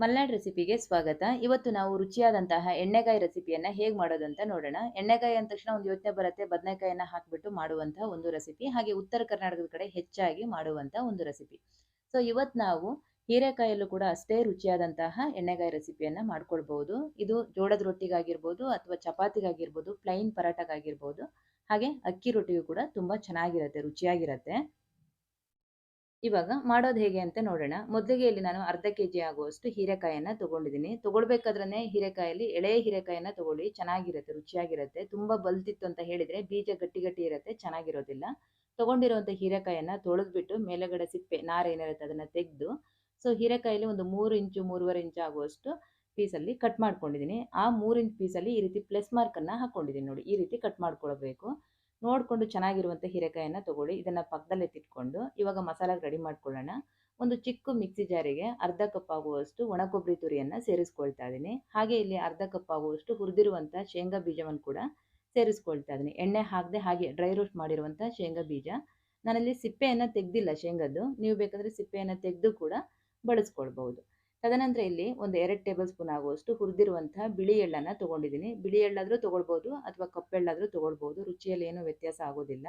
ಮಲ್ನಾಡ್ ರೆಸಿಪಿಗೆ ಸ್ವಾಗತ. ಇವತ್ತು ನಾವು ರುಚಿಯಾದಂತಹ ಎಣ್ಣೆಗಾಯಿ ರೆಸಿಪಿಯನ್ನ ಹೇಗೆ ಅಂತ ನೋಡೋಣ. ಎಣ್ಣೆಗಾಯಿ ಅಂದ ತಕ್ಷಣ ಒಂದು ಯೋಚನೆ ಬರುತ್ತೆ. ಬದನೆಕಾಯಿನ ಹಾಕಿಬಿಟ್ಟು ಮಾಡುವಂತಹ ಒಂದು ರೆಸಿಪಿ, ಹಾಗೆ ಉತ್ತರ ಕರ್ನಾಟಕದ ಕಡೆ ಹೆಚ್ಚಾಗಿ ಮಾಡುವಂತಹ ಒಂದು ರೆಸಿಪಿ. ಸೊ, ಇವತ್ತು ನಾವು ಹೀರೆಕಾಯಲ್ಲೂ ಕೂಡ ಅಷ್ಟೇ ರುಚಿಯಾದಂತಹ ಎಣ್ಣೆಗಾಯಿ ರೆಸಿಪಿಯನ್ನ ಮಾಡ್ಕೊಳ್ಬಹುದು. ಇದು ಜೋಳದ ರೊಟ್ಟಿಗಾಗಿರ್ಬೋದು ಅಥವಾ ಚಪಾತಿಗಾಗಿರ್ಬೋದು ಪ್ಲೈನ್ ಪರಾಟಗಾಗಿರ್ಬೋದು ಹಾಗೆ ಅಕ್ಕಿ ರೊಟ್ಟಿಗೂ ಕೂಡ ತುಂಬಾ ಚೆನ್ನಾಗಿರುತ್ತೆ, ರುಚಿಯಾಗಿರುತ್ತೆ. ಇವಾಗ ಮಾಡೋದು ಹೇಗೆ ಅಂತ ನೋಡೋಣ. ಮೊದಲಿಗೆ ಇಲ್ಲಿ ನಾನು ಅರ್ಧ ಕೆ ಜಿ ಆಗುವಷ್ಟು ಹೀರೆಕಾಯನ್ನ ತಗೊಂಡಿದ್ದೀನಿ. ತಗೊಳ್ಬೇಕಾದ್ರೆ ಹೀರೆಕಾಯಲ್ಲಿ ಎಳೆ ಹೀರೆಕಾಯನ್ನ ತಗೊಳ್ಳಿ. ಚೆನ್ನಾಗಿರುತ್ತೆ, ರುಚಿಯಾಗಿರುತ್ತೆ. ತುಂಬಾ ಬಲ್ತಿತ್ತು ಅಂತ ಹೇಳಿದ್ರೆ ಬೀಜ ಗಟ್ಟಿ ಗಟ್ಟಿ ಇರುತ್ತೆ, ಚೆನ್ನಾಗಿರೋದಿಲ್ಲ. ತೊಗೊಂಡಿರುವಂಥ ಹೀರೆಕಾಯನ್ನ ತೊಳೆದ್ಬಿಟ್ಟು ಮೇಲೆಗಡೆ ಸಿಪ್ಪೆ, ನಾರ ಏನಿರುತ್ತೆ ಅದನ್ನ ತೆಗೆದು, ಸೊ ಹೀರೆಕಾಯಲ್ಲಿ ಒಂದು ಮೂರು ಇಂಚು, ಮೂರುವರೆ ಇಂಚು ಆಗುವಷ್ಟು ಪೀಸಲ್ಲಿ ಕಟ್ ಮಾಡ್ಕೊಂಡಿದ್ದೀನಿ. ಆ ಮೂರು ಇಂಚ್ ಪೀಸಲ್ಲಿ ಈ ರೀತಿ ಪ್ಲಸ್ ಮಾರ್ಕನ್ನು ಹಾಕ್ಕೊಂಡಿದ್ದೀನಿ ನೋಡಿ. ಈ ರೀತಿ ಕಟ್ ಮಾಡ್ಕೊಳ್ಬೇಕು. ನೋಡಿಕೊಂಡು ಚೆನ್ನಾಗಿರುವಂಥ ಹೀರೆಕಾಯನ್ನು ತಗೊಳ್ಳಿ. ಇದನ್ನು ಪಕ್ಕದಲ್ಲೇ ಎತ್ತಿಟ್ಕೊಂಡು ಇವಾಗ ಮಸಾಲ ರೆಡಿ ಮಾಡ್ಕೊಳ್ಳೋಣ. ಒಂದು ಚಿಕ್ಕ ಮಿಕ್ಸಿ ಜಾರಿಗೆ ಅರ್ಧ ಕಪ್ ಆಗುವಷ್ಟು ಒಣ ಕೊಬ್ಬರಿ ತುರಿಯನ್ನು ಸೇರಿಸ್ಕೊಳ್ತಾ ಇದ್ದೀನಿ. ಹಾಗೆ ಇಲ್ಲಿ ಅರ್ಧ ಕಪ್ ಆಗುವಷ್ಟು ಹುರಿದಿರುವಂಥ ಶೇಂಗಾ ಬೀಜವನ್ನು ಕೂಡ ಸೇರಿಸ್ಕೊಳ್ತಾ ಇದ್ದೀನಿ. ಎಣ್ಣೆ ಹಾಕದೆ ಹಾಗೆ ಡ್ರೈ ರೋಸ್ಟ್ ಮಾಡಿರುವಂಥ ಶೇಂಗಾ ಬೀಜ. ನಾನಲ್ಲಿ ಸಿಪ್ಪೆಯನ್ನು ತೆಗೆದಿಲ್ಲ ಶೇಂಗದ್ದು. ನೀವು ಬೇಕಾದರೆ ಸಿಪ್ಪೆಯನ್ನು ತೆಗೆದು ಕೂಡ ಬಳಸ್ಕೊಳ್ಬಹುದು. ತದನಂತರ ಇಲ್ಲಿ ಒಂದು ಎರಡು ಟೇಬಲ್ ಸ್ಪೂನ್ ಆಗುವಷ್ಟು ಹುರಿದಿರುವಂತಹ ಬಿಳಿ ಎಳ್ಳನ್ನು ತೊಗೊಂಡಿದ್ದೀನಿ. ಬಿಳಿ ಎಳ್ಳಾದರೂ ತೊಗೊಳ್ಬೋದು ಅಥವಾ ಕಪ್ಪೆಳ್ಳಾದರೂ ತೊಗೊಳ್ಬೋದು. ರುಚಿಯಲ್ಲಿ ಏನೂ ವ್ಯತ್ಯಾಸ ಆಗೋದಿಲ್ಲ.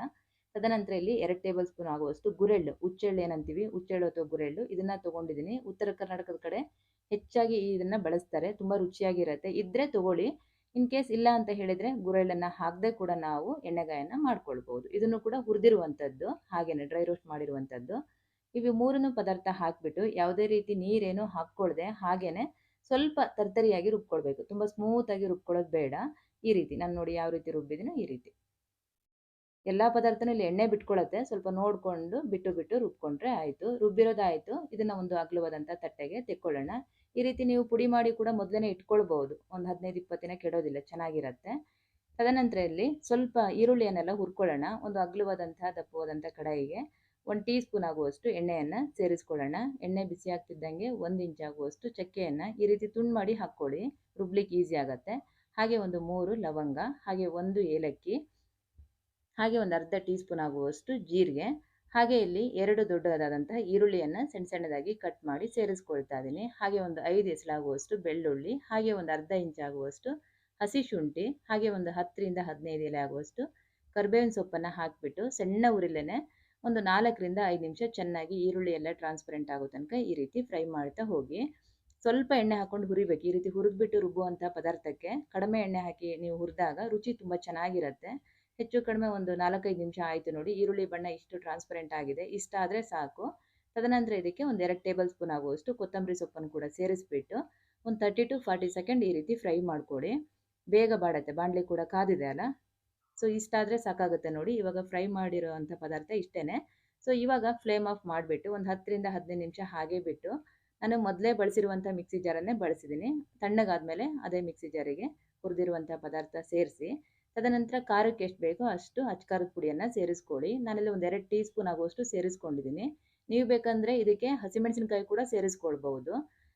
ತದನಂತರ ಇಲ್ಲಿ ಎರಡು ಟೇಬಲ್ ಸ್ಪೂನ್ ಆಗುವಷ್ಟು ಗುರೆಳ್ಳು ಹುಚ್ಚೆಳ್ಳು ಏನಂತೀವಿ? ಹುಚ್ಚೆಳ್ಳು ಅಥವಾ ಗುರೆಳ್ಳು. ಇದನ್ನು ತೊಗೊಂಡಿದ್ದೀನಿ. ಉತ್ತರ ಕರ್ನಾಟಕದ ಕಡೆ ಹೆಚ್ಚಾಗಿ ಇದನ್ನು ಬಳಸ್ತಾರೆ. ತುಂಬ ರುಚಿಯಾಗಿರುತ್ತೆ. ಇದ್ದರೆ ತೊಗೊಳ್ಳಿ. ಇನ್ ಕೇಸ್ ಇಲ್ಲ ಅಂತ ಹೇಳಿದರೆ ಗುರೆಳ್ಳನ್ನು ಹಾಕದೆ ಕೂಡ ನಾವು ಎಣ್ಣೆಗಾಯನ್ನು ಮಾಡ್ಕೊಳ್ಬೋದು. ಇದನ್ನು ಕೂಡ ಹುರಿದಿರುವಂಥದ್ದು ಹಾಗೆಯೇ ಡ್ರೈ ರೋಸ್ಟ್ ಮಾಡಿರುವಂಥದ್ದು ಇವು ಮೂರನ್ನು ಪದಾರ್ಥ ಹಾಕಿಬಿಟ್ಟು ಯಾವುದೇ ರೀತಿ ನೀರೇನು ಹಾಕ್ಕೊಳ್ದೆ ಹಾಗೇನೆ ಸ್ವಲ್ಪ ತರ್ತರಿಯಾಗಿ ರುಬ್ಕೊಳ್ಬೇಕು. ತುಂಬ ಸ್ಮೂತಾಗಿ ರುಬ್ಕೊಳ್ಳೋದು ಬೇಡ. ಈ ರೀತಿ. ನಾನು ನೋಡಿ ಯಾವ ರೀತಿ ರುಬ್ಬಿದ್ದೀನೋ ಈ ರೀತಿ. ಎಲ್ಲ ಪದಾರ್ಥನೂ ಇಲ್ಲಿ ಎಣ್ಣೆ ಬಿಟ್ಕೊಳತ್ತೆ. ಸ್ವಲ್ಪ ನೋಡಿಕೊಂಡು ಬಿಟ್ಟು ಬಿಟ್ಟು ರುಬ್ಕೊಂಡ್ರೆ ಆಯಿತು. ರುಬ್ಬಿರೋದಾಯಿತು. ಇದನ್ನು ಒಂದು ಅಗಲವಾದಂಥ ತಟ್ಟೆಗೆ ತೆಕ್ಕೊಳ್ಳೋಣ. ಈ ರೀತಿ ನೀವು ಪುಡಿ ಮಾಡಿ ಕೂಡ ಮೊದಲೇ ಇಟ್ಕೊಳ್ಬೋದು ಒಂದು ಹದಿನೈದು ಇಪ್ಪತ್ತು ದಿನ ಕೆಡೋದಿಲ್ಲ. ಚೆನ್ನಾಗಿರುತ್ತೆ. ತದನಂತರ ಇಲ್ಲಿ ಸ್ವಲ್ಪ ಈರುಳ್ಳಿಯನ್ನೆಲ್ಲ ಹುರ್ಕೊಳ್ಳೋಣ. ಒಂದು ಅಗಲವಾದಂಥ ದಪ್ಪವಾದಂಥ ಕಡಾಯಿಗೆ. ಒಂದು ಟೀ ಸ್ಪೂನ್ ಆಗುವಷ್ಟು ಎಣ್ಣೆಯನ್ನು ಸೇರಿಸ್ಕೊಳ್ಳೋಣ. ಎಣ್ಣೆ ಬಿಸಿ ಆಗ್ತಿದ್ದಂಗೆ ಒಂದು ಇಂಚ್ ಆಗುವಷ್ಟು ಚಕ್ಕೆಯನ್ನು ಈ ರೀತಿ ತುಂಡು ಮಾಡಿ ಹಾಕ್ಕೊಳ್ಳಿ. ರುಬ್ಲಿಕ್ಕೆ ಈಸಿ ಆಗುತ್ತೆ. ಹಾಗೆ ಒಂದು ಮೂರು ಲವಂಗ, ಹಾಗೆ ಒಂದು ಏಲಕ್ಕಿ, ಹಾಗೆ ಒಂದು ಅರ್ಧ ಟೀ ಸ್ಪೂನ್ ಆಗುವಷ್ಟು ಜೀರಿಗೆ, ಹಾಗೆ ಇಲ್ಲಿ ಎರಡು ದೊಡ್ಡದಾದಂತಹ ಈರುಳ್ಳಿಯನ್ನು ಸಣ್ಣ ಸಣ್ಣದಾಗಿ ಕಟ್ ಮಾಡಿ ಸೇರಿಸ್ಕೊಳ್ತಾ ಇದ್ದೀನಿ. ಹಾಗೆ ಒಂದು ಐದು ಎಸಲಾಗುವಷ್ಟು ಬೆಳ್ಳುಳ್ಳಿ, ಹಾಗೆ ಒಂದು ಅರ್ಧ ಇಂಚ್ ಆಗುವಷ್ಟು ಹಸಿ ಶುಂಠಿ, ಹಾಗೆ ಒಂದು ಹತ್ತರಿಂದ ಹದಿನೈದು ಎಲೆ ಆಗುವಷ್ಟು ಕರ್ಬೇವಿನ ಸೊಪ್ಪನ್ನು ಹಾಕಿಬಿಟ್ಟು ಸಣ್ಣ ಉರಿಲೇನೆ ಒಂದು ನಾಲ್ಕರಿಂದ ಐದು ನಿಮಿಷ ಚೆನ್ನಾಗಿ ಈರುಳ್ಳಿ ಎಲ್ಲ ಟ್ರಾನ್ಸ್ಪರೆಂಟ್ ಆಗೋ ತನಕ ಈ ರೀತಿ ಫ್ರೈ ಮಾಡ್ತಾ ಹೋಗಿ. ಸ್ವಲ್ಪ ಎಣ್ಣೆ ಹಾಕ್ಕೊಂಡು ಹುರಿಬೇಕು. ಈ ರೀತಿ ಹುರಿದ್ಬಿಟ್ಟು ರುಬ್ಬುವಂಥ ಪದಾರ್ಥಕ್ಕೆ ಕಡಿಮೆ ಎಣ್ಣೆ ಹಾಕಿ ನೀವು ಹುರಿದಾಗ ರುಚಿ ತುಂಬ ಚೆನ್ನಾಗಿರುತ್ತೆ. ಹೆಚ್ಚು ಕಡಿಮೆ ಒಂದು ನಾಲ್ಕೈದು ನಿಮಿಷ ಆಯಿತು ನೋಡಿ. ಈರುಳ್ಳಿ ಬಣ್ಣ ಇಷ್ಟು ಟ್ರಾನ್ಸ್ಪರೆಂಟ್ ಆಗಿದೆ. ಇಷ್ಟ ಆದರೆ ಸಾಕು. ತದನಂತರ ಇದಕ್ಕೆ ಒಂದು ಎರಡು ಟೇಬಲ್ ಸ್ಪೂನ್ ಆಗುವಷ್ಟು ಕೊತ್ತಂಬರಿ ಸೊಪ್ಪನ್ನು ಕೂಡ ಸೇರಿಸ್ಬಿಟ್ಟು ಒಂದು ತರ್ಟಿ ಟು ಫಾರ್ಟಿ ಸೆಕೆಂಡ್ ಈ ರೀತಿ ಫ್ರೈ ಮಾಡಿಕೊಡಿ. ಬೇಗ ಬಾಡತ್ತೆ. ಬಾಣಲಿ ಕೂಡ ಕಾದಿದೆ ಅಲ್ಲ? ಸೊ ಇಷ್ಟಾದರೆ ಸಾಕಾಗುತ್ತೆ ನೋಡಿ. ಇವಾಗ ಫ್ರೈ ಮಾಡಿರೋವಂಥ ಪದಾರ್ಥ ಇಷ್ಟೇ ಸೊ ಇವಾಗ ಫ್ಲೇಮ್ ಆಫ್ ಮಾಡಿಬಿಟ್ಟು ಒಂದು ಹತ್ತರಿಂದ ಹದಿನೈದು ನಿಮಿಷ ಹಾಗೆ ಬಿಟ್ಟು ನಾನು ಮೊದಲೇ ಬಳಸಿರುವಂಥ ಮಿಕ್ಸಿ ಜಾರನ್ನೇ ಬಳಸಿದ್ದೀನಿ. ತಣ್ಣಗಾದಮೇಲೆ ಅದೇ ಮಿಕ್ಸಿ ಜಾರಿಗೆ ಹುರಿದಿರುವಂಥ ಪದಾರ್ಥ ಸೇರಿಸಿ, ತದನಂತರ ಖಾರಕ್ಕೆ ಎಷ್ಟು ಬೇಕೋ ಅಷ್ಟು ಅಚ್ಕಾರದ ಪುಡಿಯನ್ನು ಸೇರಿಸ್ಕೊಳ್ಳಿ. ನಾನಲ್ಲಿ ಒಂದು ಎರಡು ಟೀ ಸ್ಪೂನ್ ಆಗುವಷ್ಟು ಸೇರಿಸ್ಕೊಂಡಿದ್ದೀನಿ. ನೀವು ಬೇಕಂದರೆ ಇದಕ್ಕೆ ಹಸಿಮೆಣಸಿನಕಾಯಿ ಕೂಡ ಸೇರಿಸ್ಕೊಳ್ಬಹುದು.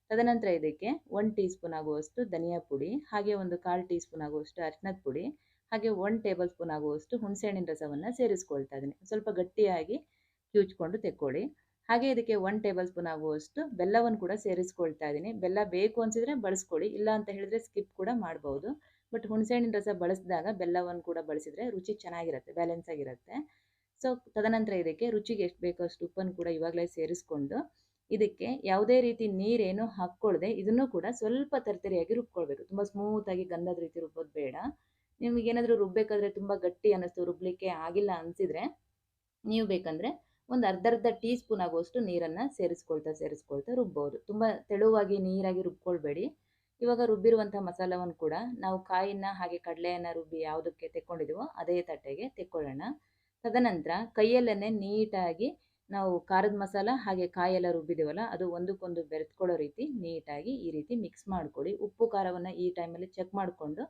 ತದನಂತರ ಇದಕ್ಕೆ ಒಂದು ಟೀ ಸ್ಪೂನ್ ಆಗುವಷ್ಟು ಧನಿಯಾ ಪುಡಿ, ಹಾಗೆ ಒಂದು ಕಾಲು ಟೀ ಸ್ಪೂನ್ ಆಗುವಷ್ಟು ಅರಿಶಿನದ ಪುಡಿ ಹಾಗೆ ಒನ್ ಟೇಬಲ್ ಸ್ಪೂನ್ ಆಗುವಷ್ಟು ಹುಣಸೆಹಣ್ಣಿನ ರಸವನ್ನು ಸೇರಿಸ್ಕೊಳ್ತಾ ಇದ್ದೀನಿ. ಸ್ವಲ್ಪ ಗಟ್ಟಿಯಾಗಿ ಕಿವುಚ್ಕೊಂಡು ತೆಕ್ಕೊಳ್ಳಿ. ಹಾಗೆ ಇದಕ್ಕೆ ಒನ್ ಟೇಬಲ್ ಸ್ಪೂನ್ ಆಗುವಷ್ಟು ಬೆಲ್ಲವನ್ನು ಕೂಡ ಸೇರಿಸ್ಕೊಳ್ತಾ ಇದ್ದೀನಿ. ಬೆಲ್ಲ ಬೇಕು ಅನಿಸಿದ್ರೆ ಬಳಸ್ಕೊಳ್ಳಿ, ಇಲ್ಲ ಅಂತ ಹೇಳಿದ್ರೆ ಸ್ಕಿಪ್ ಕೂಡ ಮಾಡ್ಬೋದು. ಬಟ್ ಹುಣಸೆಹಣ್ಣಿನ ರಸ ಬಳಸಿದಾಗ ಬೆಲ್ಲವನ್ನು ಕೂಡ ಬಳಸಿದರೆ ರುಚಿ ಚೆನ್ನಾಗಿರುತ್ತೆ ಬ್ಯಾಲೆನ್ಸ್ ಆಗಿರುತ್ತೆ. ಸೊ ತದನಂತರ ಇದಕ್ಕೆ ರುಚಿಗೆ ಎಷ್ಟು ಬೇಕೋ ಅಷ್ಟು ಉಪ್ಪನ್ನು ಕೂಡ ಇವಾಗಲೇ ಸೇರಿಸ್ಕೊಂಡು ಇದಕ್ಕೆ ಯಾವುದೇ ರೀತಿ ನೀರೇನು ಹಾಕ್ಕೊಳ್ಳದೆ ಇದನ್ನು ಕೂಡ ಸ್ವಲ್ಪ ತರ್ತರಿಯಾಗಿ ರುಬ್ಕೊಳ್ಬೇಕು. ತುಂಬ ಸ್ಮೂತಾಗಿ ಗಂಧದ ರೀತಿ ರುಬ್ಬೋದು ಬೇಡ. ನಿಮಗೇನಾದರೂ ರುಬ್ಬೇಕಾದ್ರೆ ತುಂಬ ಗಟ್ಟಿ ಅನ್ನಿಸ್ತು ರುಬ್ಬಲಿಕ್ಕೆ ಆಗಿಲ್ಲ ಅನಿಸಿದ್ರೆ ನೀವು ಬೇಕಂದರೆ ಒಂದು ಅರ್ಧ ಅರ್ಧ ಟೀ ಸ್ಪೂನ್ ಆಗುವಷ್ಟು ನೀರನ್ನು ಸೇರಿಸ್ಕೊಳ್ತಾ ಸೇರಿಸ್ಕೊಳ್ತಾ ರುಬ್ಬೋದು. ತುಂಬ ತೆಳುವಾಗಿ ನೀರಾಗಿ ರುಬ್ಕೊಳ್ಬೇಡಿ. ಇವಾಗ ರುಬ್ಬಿರುವಂಥ ಮಸಾಲವನ್ನು ಕೂಡ ನಾವು ಕಾಯಿನ ಹಾಗೆ ಕಡಲೆಯನ್ನು ರುಬ್ಬಿ ಯಾವುದಕ್ಕೆ ತೆಕ್ಕೊಂಡಿದ್ದೀವೋ ಅದೇ ತಟ್ಟೆಗೆ ತೆಕ್ಕೊಳ್ಳೋಣ. ತದನಂತರ ಕೈಯಲ್ಲೇ ನೀಟಾಗಿ ನಾವು ಖಾರದ ಮಸಾಲ ಹಾಗೆ ಕಾಯೆಲ್ಲ ರುಬ್ಬಿದ್ದೀವಲ್ಲ ಅದು ಒಂದಕ್ಕೊಂದು ಬೆರೆತ್ಕೊಳ್ಳೋ ರೀತಿ ನೀಟಾಗಿ ಈ ರೀತಿ ಮಿಕ್ಸ್ ಮಾಡಿಕೊಡಿ ಉಪ್ಪು, ಖಾರವನ್ನು ಈ ಟೈಮಲ್ಲಿ ಚೆಕ್ ಮಾಡಿಕೊಂಡು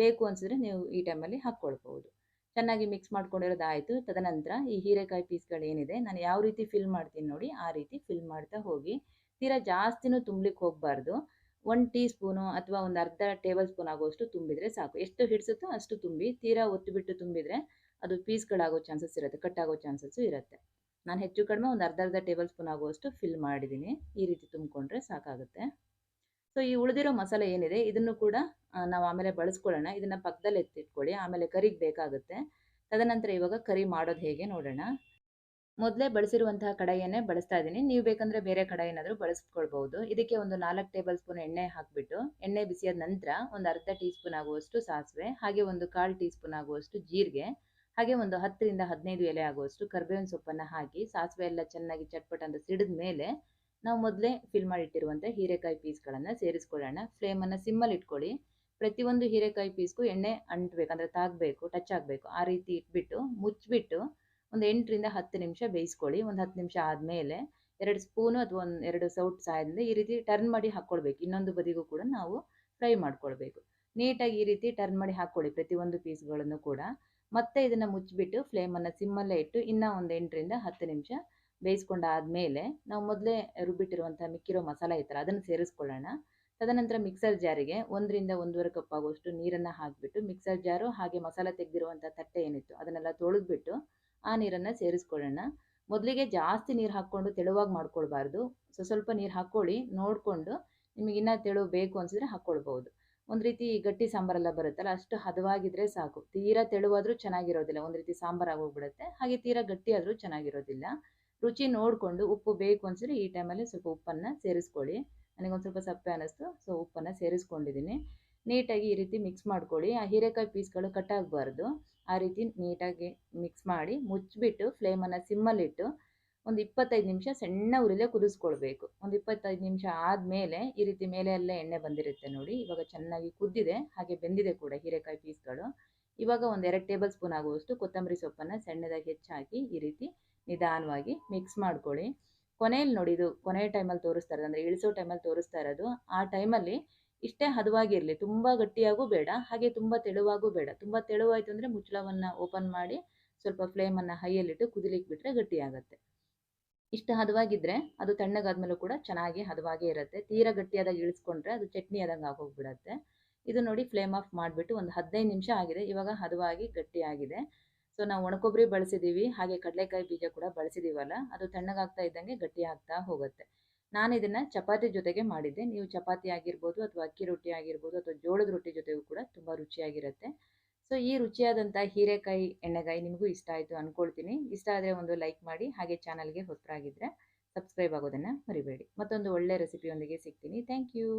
ಬೇಕು ಅನಿಸಿದ್ರೆ ನೀವು ಈ ಟೈಮಲ್ಲಿ ಹಾಕ್ಕೊಳ್ಬೋದು ಚೆನ್ನಾಗಿ ಮಿಕ್ಸ್ ಮಾಡ್ಕೊಂಡಿರೋದಾಯಿತು. ತದನಂತರ ಈ ಹೀರೆಕಾಯಿ ಪೀಸ್ಗಳೇನಿದೆ ನಾನು ಯಾವ ರೀತಿ ಫಿಲ್ ಮಾಡ್ತೀನಿ ನೋಡಿ, ಆ ರೀತಿ ಫಿಲ್ ಮಾಡ್ತಾ ಹೋಗಿ, ತೀರಾ ಜಾಸ್ತಿನೂ ತುಂಬಲಿಕ್ಕೆ ಹೋಗಬಾರ್ದು. ಒನ್ ಟೀ ಸ್ಪೂನು ಅಥವಾ ಒಂದು ಅರ್ಧ ಟೇಬಲ್ ಸ್ಪೂನ್ ಆಗುವಷ್ಟು ತುಂಬಿದರೆ ಸಾಕು. ಎಷ್ಟು ಹಿಡಿಸುತ್ತೋ ಅಷ್ಟು ತುಂಬಿ, ತೀರಾ ಒತ್ತಿಬಿಟ್ಟು ತುಂಬಿದರೆ ಅದು ಪೀಸ್ಗಳಾಗೋ ಚಾನ್ಸಸ್ ಇರುತ್ತೆ ಕಟ್ ಆಗೋ ಚಾನ್ಸಸ್ಸು ಇರುತ್ತೆ. ನಾನು ಹೆಚ್ಚು ಕಡಿಮೆ ಒಂದು ಅರ್ಧ ಅರ್ಧ ಟೇಬಲ್ ಸ್ಪೂನ್ ಆಗುವಷ್ಟು ಫಿಲ್ ಮಾಡಿದ್ದೀನಿ ಈ ರೀತಿ ತುಂಬಿಕೊಂಡ್ರೆ ಸಾಕಾಗುತ್ತೆ. ಸೊ ಈ ಉಳಿದಿರೋ ಮಸಾಲೆ ಏನಿದೆ, ಇದನ್ನು ಕೂಡ ನಾವು ಆಮೇಲೆ ಬಳಸ್ಕೊಳ್ಳೋಣ. ಇದನ್ನ ಪಕ್ಕದಲ್ಲಿ ಎತ್ತಿಟ್ಕೊಳ್ಳಿ. ಆಮೇಲೆ ಕರಿಗೆ ಬೇಕಾಗುತ್ತೆ. ತದನಂತರ ಇವಾಗ ಕರಿ ಮಾಡೋದು ಹೇಗೆ ನೋಡೋಣ. ಮೊದಲೇ ಬಳಸಿರುವಂತಹ ಕಡಾಯಿಯನ್ನೇ ಬಳಸ್ತಾ ಇದ್ದೀನಿ. ನೀವು ಬೇಕಂದ್ರೆ ಬೇರೆ ಕಡಾಯಿ ಏನಾದರೂ ಬಳಸ್ಕೊಳ್ಬಹುದು. ಇದಕ್ಕೆ ಒಂದು ನಾಲ್ಕು ಟೇಬಲ್ ಸ್ಪೂನ್ ಎಣ್ಣೆ ಹಾಕಿಬಿಟ್ಟು, ಎಣ್ಣೆ ಬಿಸಿಯಾದ ನಂತರ ಒಂದು ಅರ್ಧ ಟೀ ಸ್ಪೂನ್ ಆಗುವಷ್ಟು ಸಾಸಿವೆ, ಹಾಗೆ ಒಂದು ಕಾಲು ಟೀ ಸ್ಪೂನ್ ಆಗುವಷ್ಟು ಜೀರಿಗೆ, ಹಾಗೆ ಒಂದು ಹತ್ತರಿಂದ ಹದಿನೈದು ಎಲೆ ಆಗುವಷ್ಟು ಕರ್ಬೇವಿನ ಸೊಪ್ಪನ್ನು ಹಾಕಿ, ಸಾಸಿವೆ ಎಲ್ಲ ಚೆನ್ನಾಗಿ ಚಟ್ಪಟ್ ಅಂತ ಸಿಡಿದ ಮೇಲೆ ನಾವು ಮೊದಲೇ ಫಿಲ್ ಮಾಡಿಟ್ಟಿರುವಂಥ ಹೀರೆಕಾಯಿ ಪೀಸ್ಗಳನ್ನು ಸೇರಿಸ್ಕೊಳ್ಳೋಣ. ಫ್ಲೇಮನ್ನು ಸಿಮ್ಮಲ್ಲಿ ಇಟ್ಕೊಳ್ಳಿ. ಪ್ರತಿಯೊಂದು ಹೀರೆಕಾಯಿ ಪೀಸ್ಗೂ ಎಣ್ಣೆ ಅಂಟಬೇಕಂದ್ರೆ ತಾಗಬೇಕು ಟಚ್ ಆಗಬೇಕು. ಆ ರೀತಿ ಇಟ್ಬಿಟ್ಟು, ಮುಚ್ಚಿಬಿಟ್ಟು ಒಂದು ಎಂಟರಿಂದ ಹತ್ತು ನಿಮಿಷ ಬೇಯಿಸ್ಕೊಳ್ಳಿ. ಒಂದು ಹತ್ತು ನಿಮಿಷ ಆದಮೇಲೆ ಎರಡು ಸ್ಪೂನು ಅಥವಾ ಒಂದು ಎರಡು ಸೌಟ್ ಸಹಾಯದಿಂದ ಈ ರೀತಿ ಟರ್ನ್ ಮಾಡಿ ಹಾಕ್ಕೊಳ್ಬೇಕು. ಇನ್ನೊಂದು ಬದಿಗೂ ಕೂಡ ನಾವು ಫ್ರೈ ಮಾಡ್ಕೊಳ್ಬೇಕು. ನೀಟಾಗಿ ಈ ರೀತಿ ಟರ್ನ್ ಮಾಡಿ ಹಾಕ್ಕೊಳ್ಳಿ ಪ್ರತಿಯೊಂದು ಪೀಸ್ಗಳನ್ನು ಕೂಡ. ಮತ್ತೆ ಇದನ್ನು ಮುಚ್ಚಿಬಿಟ್ಟು ಫ್ಲೇಮನ್ನು ಸಿಮ್ಮಲ್ಲೇ ಇಟ್ಟು ಇನ್ನೂ ಒಂದು ಎಂಟರಿಂದ ಹತ್ತು ನಿಮಿಷ ಬೇಯಿಸ್ಕೊಂಡಾದ್ಮೇಲೆ ನಾವು ಮೊದಲೇ ರುಬ್ಬಿಟ್ಟಿರುವಂಥ ಮಿಕ್ಕಿರೋ ಮಸಾಲಾ ಐತಲ್ಲ ಅದನ್ನು ಸೇರಿಸ್ಕೊಳ್ಳೋಣ. ತದನಂತರ ಮಿಕ್ಸರ್ ಜಾರಿಗೆ ಒಂದರಿಂದ ಒಂದೂವರೆ ಕಪ್ ಆಗುವಷ್ಟು ನೀರನ್ನು ಹಾಕಿಬಿಟ್ಟು ಮಿಕ್ಸರ್ ಜಾರು ಹಾಗೆ ಮಸಾಲೆ ತೆಗೆದಿರುವಂಥ ತಟ್ಟೆ ಏನಿತ್ತು ಅದನ್ನೆಲ್ಲ ತೊಳೆದ್ಬಿಟ್ಟು ಆ ನೀರನ್ನು ಸೇರಿಸ್ಕೊಳ್ಳೋಣ. ಮೊದಲಿಗೆ ಜಾಸ್ತಿ ನೀರು ಹಾಕ್ಕೊಂಡು ತೆಳುವಾಗಿ ಮಾಡ್ಕೊಳ್ಬಾರ್ದು. ಸೊ, ಸ್ವಲ್ಪ ನೀರು ಹಾಕ್ಕೊಳ್ಳಿ, ನೋಡಿಕೊಂಡು ನಿಮಗೆ ಇನ್ನೂ ತೆಳು ಬೇಕು ಅನಿಸಿದ್ರೆ ಹಾಕ್ಕೊಳ್ಬೋದು ಒಂದು ರೀತಿ ಗಟ್ಟಿ ಸಾಂಬಾರೆಲ್ಲ ಬರುತ್ತಲ್ಲ, ಅಷ್ಟು ಹದವಾಗಿದ್ರೆ ಸಾಕು. ತೀರಾ ತೆಳುವಾದರೂ ಚೆನ್ನಾಗಿರೋದಿಲ್ಲ, ಒಂದು ರೀತಿ ಸಾಂಬಾರು ಆಗೋಗ್ಬಿಡುತ್ತೆ. ಹಾಗೆ ತೀರಾ ಗಟ್ಟಿ ಆದರೂ ಚೆನ್ನಾಗಿರೋದಿಲ್ಲ. ರುಚಿ ನೋಡಿಕೊಂಡು ಉಪ್ಪು ಬೇಕು ಅನಿಸಿದ್ರೆ ಈ ಟೈಮಲ್ಲಿ ಸ್ವಲ್ಪ ಉಪ್ಪನ್ನು ಸೇರಿಸ್ಕೊಳ್ಳಿ. ನನಗೊಂದು ಸ್ವಲ್ಪ ಸಪ್ಪೆ ಅನ್ನಿಸ್ತು ಸೊ ಉಪ್ಪನ್ನು ಸೇರಿಸ್ಕೊಂಡಿದ್ದೀನಿ ನೀಟಾಗಿ ಈ ರೀತಿ ಮಿಕ್ಸ್ ಮಾಡ್ಕೊಳ್ಳಿ. ಆ ಹೀರೆಕಾಯಿ ಪೀಸ್ಗಳು ಕಟ್ಟಾಗಬಾರ್ದು ಆ ರೀತಿ ನೀಟಾಗಿ ಮಿಕ್ಸ್ ಮಾಡಿ ಮುಚ್ಚಿಬಿಟ್ಟು ಫ್ಲೇಮನ್ನು ಸಿಮ್ಮಲ್ಲಿಟ್ಟು ಒಂದು ಇಪ್ಪತ್ತೈದು ನಿಮಿಷ ಸಣ್ಣ ಉರಿಲೇ ಕುದಿಸ್ಕೊಳ್ಬೇಕು. ಒಂದು ಇಪ್ಪತ್ತೈದು ನಿಮಿಷ ಆದಮೇಲೆ ಈ ರೀತಿ ಮೇಲೆ ಎಲ್ಲ ಎಣ್ಣೆ ಬಂದಿರುತ್ತೆ ನೋಡಿ. ಇವಾಗ ಚೆನ್ನಾಗಿ ಕುದ್ದಿದೆ. ಹಾಗೆ ಬೆಂದಿದೆ ಕೂಡ ಹೀರೆಕಾಯಿ ಪೀಸ್ಗಳು ಇವಾಗ ಒಂದು ಎರಡು ಟೇಬಲ್ ಸ್ಪೂನ್ ಆಗುವಷ್ಟು ಕೊತ್ತಂಬರಿ ಸೊಪ್ಪನ್ನು ಸಣ್ಣದಾಗಿ ಹೆಚ್ಚಾಕಿ ಈ ರೀತಿ ನಿಧಾನವಾಗಿ ಮಿಕ್ಸ್ ಮಾಡ್ಕೊಳ್ಳಿ. ಕೊನೆಯಲ್ಲಿ ನೋಡಿ ಇದು ಕೊನೆ ಟೈಮಲ್ಲಿ ತೋರಿಸ್ತಾ ಇರೋದು, ಅಂದರೆ ಇಳಿಸೋ ಟೈಮಲ್ಲಿ ತೋರಿಸ್ತಾ ಇರೋದು, ಆ ಟೈಮಲ್ಲಿ ಇಷ್ಟೇ ಹದವಾಗಿರಲಿ, ತುಂಬ ಗಟ್ಟಿಯಾಗೂ ಬೇಡ, ಹಾಗೆ ತುಂಬ ತೆಳುವಾಗೂ ಬೇಡ. ತುಂಬ ತೆಳುವಾಯಿತು ಅಂದರೆ ಮುಚ್ಚಳವನ್ನು ಓಪನ್ ಮಾಡಿ ಸ್ವಲ್ಪ ಫ್ಲೇಮನ್ನು ಹೈಯಲ್ಲಿಟ್ಟು ಕುದಿಲಿಕ್ಕೆ ಬಿಟ್ಟರೆ ಗಟ್ಟಿಯಾಗುತ್ತೆ. ಇಷ್ಟು ಹದವಾಗಿದ್ದರೆ ಅದು ತಣ್ಣಗಾದ್ಮೇಲೂ ಕೂಡ ಚೆನ್ನಾಗಿ ಹದವಾಗೇ ಇರುತ್ತೆ. ತೀರಾ ಗಟ್ಟಿಯಾದಾಗ ಇಳಿಸ್ಕೊಂಡ್ರೆ ಅದು ಚಟ್ನಿ ಆದಂಗೆ ಆಗೋಗ್ಬಿಡತ್ತೆ. ಇದು ನೋಡಿ ಫ್ಲೇಮ್ ಆಫ್ ಮಾಡಿಬಿಟ್ಟು ಒಂದು ಹದಿನೈದು ನಿಮಿಷ ಆಗಿದೆ. ಇವಾಗ ಹದವಾಗಿ ಗಟ್ಟಿಯಾಗಿದೆ. ಸೊ ನಾವು ಒಣಕೊಬ್ಬರಿ ಬಳಸಿದ್ದೀವಿ ಹಾಗೆ ಕಡಲೆಕಾಯಿ ಬೀಜ ಕೂಡ ಬಳಸಿದ್ದೀವಲ್ಲ ಅದು ತಣ್ಣಗಾಗ್ತಾ ಇದ್ದಂಗೆ ಗಟ್ಟಿ ಆಗ್ತಾ ಹೋಗುತ್ತೆ. ನಾನು ಇದನ್ನು ಚಪಾತಿ ಜೊತೆಗೆ ಮಾಡಿದ್ದೆ. ನೀವು ಚಪಾತಿ ಆಗಿರ್ಬೋದು ಅಥವಾ ಅಕ್ಕಿ ರೊಟ್ಟಿ ಆಗಿರ್ಬೋದು ಅಥವಾ ಜೋಳದ ರೊಟ್ಟಿ ಜೊತೆಗೂ ಕೂಡ ತುಂಬ ರುಚಿಯಾಗಿರುತ್ತೆ. ಸೊ ಈ ರುಚಿಯಾದಂಥ ಹೀರೆಕಾಯಿ, ಎಣ್ಣೆಗಾಯಿ ನಿಮಗೂ ಇಷ್ಟ ಆಯಿತು ಅಂದ್ಕೊಳ್ತೀನಿ ಇಷ್ಟ ಆದರೆ ಒಂದು ಲೈಕ್ ಮಾಡಿ, ಹಾಗೆ ಚಾನಲ್ಗೆ ಹೊಸರಾಗಿದ್ದರೆ ಸಬ್ಸ್ಕ್ರೈಬ್ ಆಗೋದನ್ನು ಮರಿಬೇಡಿ. ಮತ್ತೊಂದು ಒಳ್ಳೆ ರೆಸಿಪಿಯೊಂದಿಗೆ ಸಿಗ್ತೀನಿ. Thank you.